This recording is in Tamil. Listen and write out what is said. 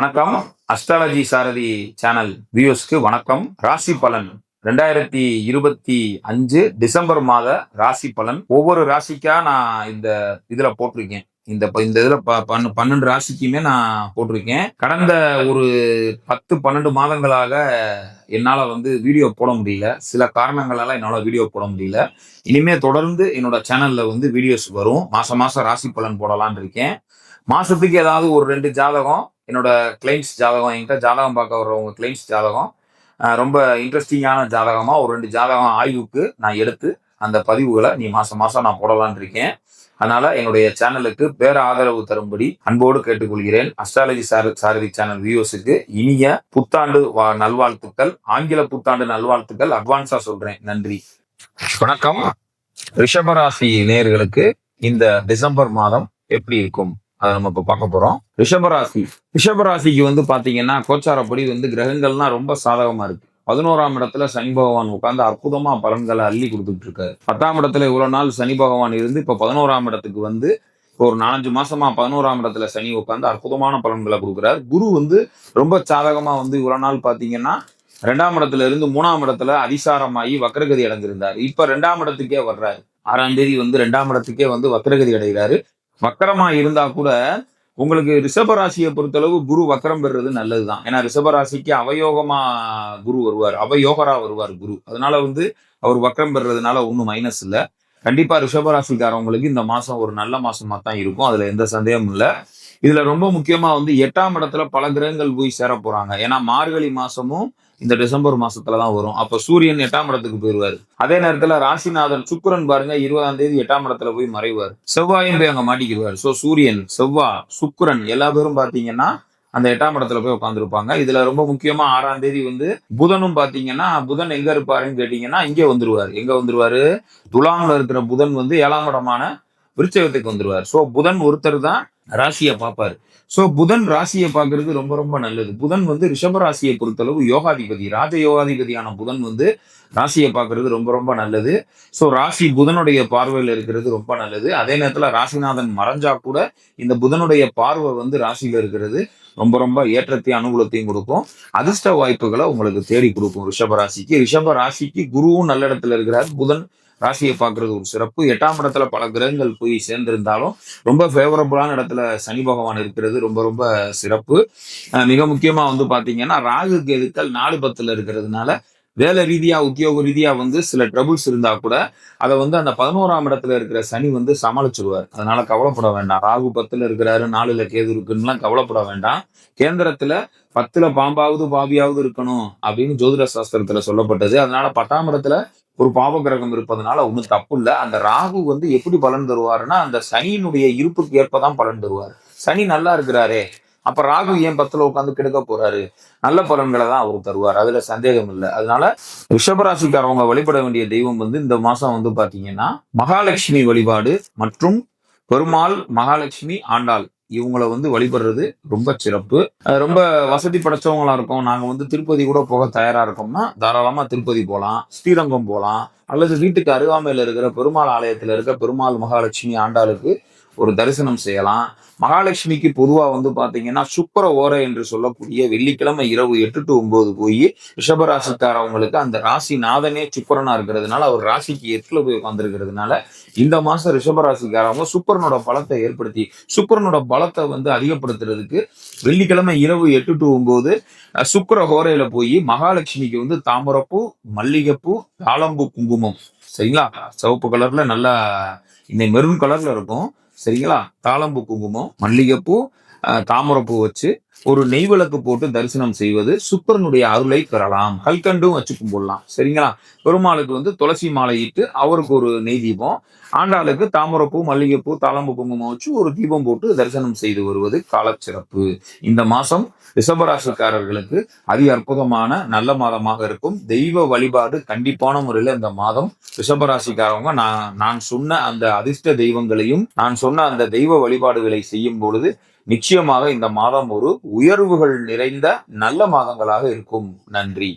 வணக்கம். அஸ்ட்ராலஜி சாரதி சேனல் வியூஸ்க்கு வணக்கம். ராசி பலன் ரெண்டாயிரத்தி இருபத்தி அஞ்சு டிசம்பர் மாத ராசி பலன். ஒவ்வொரு ராசிக்கா நான் இந்த இதுல போட்டிருக்கேன். இந்த ப- இந்த இதுல ப- பன்னெண்டு ராசிக்குமே நான் போட்டிருக்கேன். கடந்த ஒரு பத்து பன்னெண்டு மாதங்களாக என்னால் வந்து வீடியோ போட முடியல. சில காரணங்களால என்னால் வீடியோ போட முடியல. இனிமே தொடர்ந்து என்னோட சேனல்ல வந்து வீடியோஸ் வரும். மாசம் மாசம் ராசி பலன் போடலான் இருக்கேன். மாசத்துக்கு ஏதாவது ஒரு ரெண்டு ஜாதகம் என்னோட கிளைண்ட்ஸ் ஜாதகம் என்கிட்ட ஜாதகம் பார்க்க வர்றவங்க கிளைண்ட்ஸ் ஜாதகம். ரொம்ப இன்ட்ரெஸ்டிங்கான ஜாதகமா ஒரு ரெண்டு ஜாதகம் ஆய்வுக்கு நான் எடுத்து அந்த பதிவுகளை நீ மாசம் மாசம் நான் போடலான் இருக்கேன். அதனால என்னுடைய சேனலுக்கு பேர ஆதரவு தரும்படி அன்போடு கேட்டுக்கொள்கிறேன். அஸ்ட்ராலஜி சார சாரதி சேனல் வியூஸுக்கு இனிய புத்தாண்டு வா- நல்வாழ்த்துக்கள் ஆங்கில புத்தாண்டு நல்வாழ்த்துக்கள். அட்வான்ஸா சொல்றேன். நன்றி. வணக்கம். ரிஷபராசி நேர்களுக்கு இந்த டிசம்பர் மாதம் எப்படி இருக்கும்? அதை நம்ம இப்போ பார்க்க போகிறோம் ரிஷபராசி. ரிஷபராசிக்கு வந்து பார்த்தீங்கன்னா கோச்சாரப்படி வந்து கிரகங்கள்லாம் ரொம்ப சாதகமாக இருக்குது பதினோராம் இடத்துல சனி பகவான் உட்காந்து அற்புதமா பலன்களை அள்ளி கொடுத்துட்டு இருக்காரு பத்தாம் இடத்துல இவ்வளவு நாள் சனி பகவான் இருந்து இப்ப பதினோராம் இடத்துக்கு வந்து இப்போ ஒரு நாலஞ்சு மாசமா பதினோராம் இடத்துல சனி உட்காந்து அற்புதமான பலன்களை கொடுக்குறாரு. குரு வந்து ரொம்ப சாதகமா வந்து இவ்வளவு நாள் பாத்தீங்கன்னா ரெண்டாம் இடத்துல இருந்து மூணாம் இடத்துல அதிசாரமாகி வக்ரகதி அடைஞ்சிருந்தார். இப்ப ரெண்டாம் இடத்துக்கே வர்றாரு. ஆறாம் தேதி வந்து ரெண்டாம் இடத்துக்கே வந்து வக்ரகதி அடைகிறாரு. வக்கரமா இருந்தா கூட உங்களுக்கு ரிஷபராசியை பொறுத்தளவு குரு வக்கரம் பெறுறது நல்லதுதான். ஏன்னா ரிஷபராசிக்கு அவயோகமா குரு வருவார். அவயோகரா வருவார் குரு. அதனால வந்து அவர் வக்கரம் பெறுறதுனால ஒன்றும் மைனஸ் இல்லை. கண்டிப்பா ரிஷபராசிக்காரவங்களுக்கு இந்த மாசம் ஒரு நல்ல மாசமா தான் இருக்கும். அதுல எந்த சந்தேகமும் இல்லை. இதுல ரொம்ப முக்கியமா வந்து எட்டாம் இடத்துல பல கிரகங்கள் போய் சேர போறாங்க ஏன்னா மார்கழி மாசமும் இந்த டிசம்பர் மாசத்துல தான் வரும். அப்ப சூரியன் எட்டாம் இடத்துக்கு போயிருவாரு. அதே நேரத்துல ராசிநாதன் சுக்கரன் பாருங்க இருபதாம் தேதி எட்டாம் இடத்துல போய் மறைவார். செவ்வாயும் போய் அங்க மாட்டிக்கிடுவார் சோ சூரியன் செவ்வா சுக்கரன் எல்லா பேரும் பாத்தீங்கன்னா அந்த எட்டாம் இடத்துல போய் உட்காந்துருப்பாங்க இதுல ரொம்ப முக்கியமா ஆறாம் தேதி வந்து புதனும் பாத்தீங்கன்னா புதன் எங்க இருப்பாருன்னு கேட்டீங்கன்னா இங்கே வந்துருவாரு. எங்க வந்துருவாரு? துலாம்ல இருக்கிற புதன் வந்து ஏழாம் இடமான விருச்சகத்துக்கு வந்துருவார். சோ புதன் ஒருத்தர் தான் ராசியை பார்ப்பார். சோ புதன் ராசியை பார்க்கறது ரொம்ப ரொம்ப நல்லது. புதன் வந்து ரிஷப ராசியை பொறுத்தளவு யோகாதிபதி ராஜ யோகாதிபதியான புதன் வந்து ராசியை பார்க்கிறது ரொம்ப ரொம்ப நல்லது. சோ ராசி புதனுடைய பார்வையில் இருக்கிறது ரொம்ப நல்லது. அதே நேரத்துல ராசிநாதன் மறைஞ்சா கூட இந்த புதனுடைய பார்வை வந்து ராசியில இருக்கிறது ரொம்ப ரொம்ப ஏற்றத்தையும் அனுகூலத்தையும் கொடுக்கும். அதிர்ஷ்ட வாய்ப்புகளை உங்களுக்கு தேடி கொடுக்கும் ரிஷப ராசிக்கு. ரிஷப ராசிக்கு குருவும் நல்ல இடத்துல இருக்கிறார். புதன் ராசியை பார்க்கறது ஒரு சிறப்பு. எட்டாம் இடத்துல பல கிரகங்கள் போய் சேர்ந்திருந்தாலும் ரொம்ப ஃபேவரபுளான இடத்துல சனி பகவான் இருக்கிறது ரொம்ப ரொம்ப சிறப்பு. அஹ் மிக முக்கியமா வந்து பாத்தீங்கன்னா ராகு கேதுக்கள் நாலு பத்துல இருக்கிறதுனால வேலை ரீதியா உத்தியோக ரீதியா வந்து சில ட்ரபுள்ஸ் இருந்தா கூட அதை வந்து அந்த பதினோராம் இடத்துல இருக்கிற சனி வந்து சமாளிச்சிருவார். அதனால கவலைப்பட வேண்டாம். ராகு பத்துல இருக்கிறாரு நாலுல கேது இருக்குன்னுலாம் கவலைப்பட வேண்டாம். கேந்திரத்துல பத்துல பாம்பாவது பாவியாவது இருக்கணும் அப்படின்னு ஜோதிட சாஸ்திரத்துல சொல்லப்பட்டது. அதனால பத்தாம் இடத்துல ஒரு பாவ கிரகம் இருப்பதனால ஒன்றும் தப்பு இல்லை. அந்த ராகு வந்து எப்படி பலன் தருவாருன்னா அந்த சனியினுடைய இருப்புக்கு ஏற்பதான் பலன் தருவார். சனி நல்லா இருக்கிறாரே அப்ப ராகு ஏன் பத்துல உட்காந்து கெடுக்க போறாரு? நல்ல பலன்களை தான் அவர் தருவார். அதுல சந்தேகம் இல்லை. அதனால ரிஷபராசிக்காரவங்க வழிபட வேண்டிய தெய்வம் வந்து இந்த மாசம் வந்து பாத்தீங்கன்னா மகாலட்சுமி வழிபாடு மற்றும் பெருமாள் மகாலட்சுமி ஆண்டாள் இவங்களை வந்து வழிபடுறது ரொம்ப சிறப்பு. ரொம்ப வசதி படைச்சவங்களா இருக்கும். நாங்க வந்து திருப்பதி கூட போக தயாரா இருக்கோம்னா தாராளமா திருப்பதி போகலாம் ஸ்ரீரங்கம் போகலாம் அல்லது வீட்டுக்கு அருகாமையில் இருக்கிற பெருமாள் ஆலயத்தில் இருக்க பெருமாள் மகாலட்சுமி ஆண்டாளுக்கு ஒரு தரிசனம் செய்யலாம். மகாலட்சுமிக்கு பொதுவாக வந்து பார்த்தீங்கன்னா சுக்கர ஓரை என்று சொல்லக்கூடிய வெள்ளிக்கிழமை இரவு எட்டு டு ஒன்பது போய் ரிஷபராசிக்காரவங்களுக்கு அந்த ராசி நாதனே சுக்கரனா இருக்கிறதுனால அவர் ராசிக்கு எட்டில் போய் உட்காந்துருக்கிறதுனால இந்த மாதம் ரிஷபராசிக்காரவங்க சுக்கரனோட பலத்தை ஏற்படுத்தி சுக்கரனோட பலத்தை வந்து அதிகப்படுத்துறதுக்கு வெள்ளிக்கிழமை இரவு எட்டு டு ஒன்பது சுக்கர ஹோரையில போய் மகாலட்சுமிக்கு வந்து தாமரப்பூ மல்லிகைப்பூ தாளம்பூ குங்குமம். சரிங்களா? சிவப்பு கலர்ல நல்லா இந்த மெரூன் கலர்ல இருக்கும். சரிங்களா? தாளம்பூ குங்குமம் மல்லிகைப்பூ தாமரைப்பூ வச்சு ஒரு நெய் விளக்கு போட்டு தரிசனம் செய்வது சுக்கரனுடைய அருளை பெறலாம். கல்கண்டும் வச்சு கும்பிடலாம் சரிங்களா? பெருமாளுக்கு வந்து துளசி மாலையிட்டு அவருக்கு ஒரு நெய் தீபம். ஆண்டாளுக்கு தாமரைப்பூ மல்லிகைப்பூ தாளம்பு குங்குமம் வச்சு ஒரு தீபம் போட்டு தரிசனம் செய்து வருவது காலச்சிறப்பு. இந்த மாசம் ரிஷபராசிக்காரர்களுக்கு அதி அற்புதமான நல்ல மாதமாக இருக்கும். தெய்வ வழிபாடு கண்டிப்பான முறையில் இந்த மாதம் ரிஷபராசிக்காரவங்க நான் நான் சொன்ன அந்த அதிர்ஷ்ட தெய்வங்களையும் நான் சொன்ன அந்த தெய்வ வழிபாடுகளை செய்யும் பொழுது நிச்சயமாக இந்த மாதம் ஒரு உயர்வுகள் நிறைந்த நல்ல மாதங்களாக இருக்கும். நன்றி.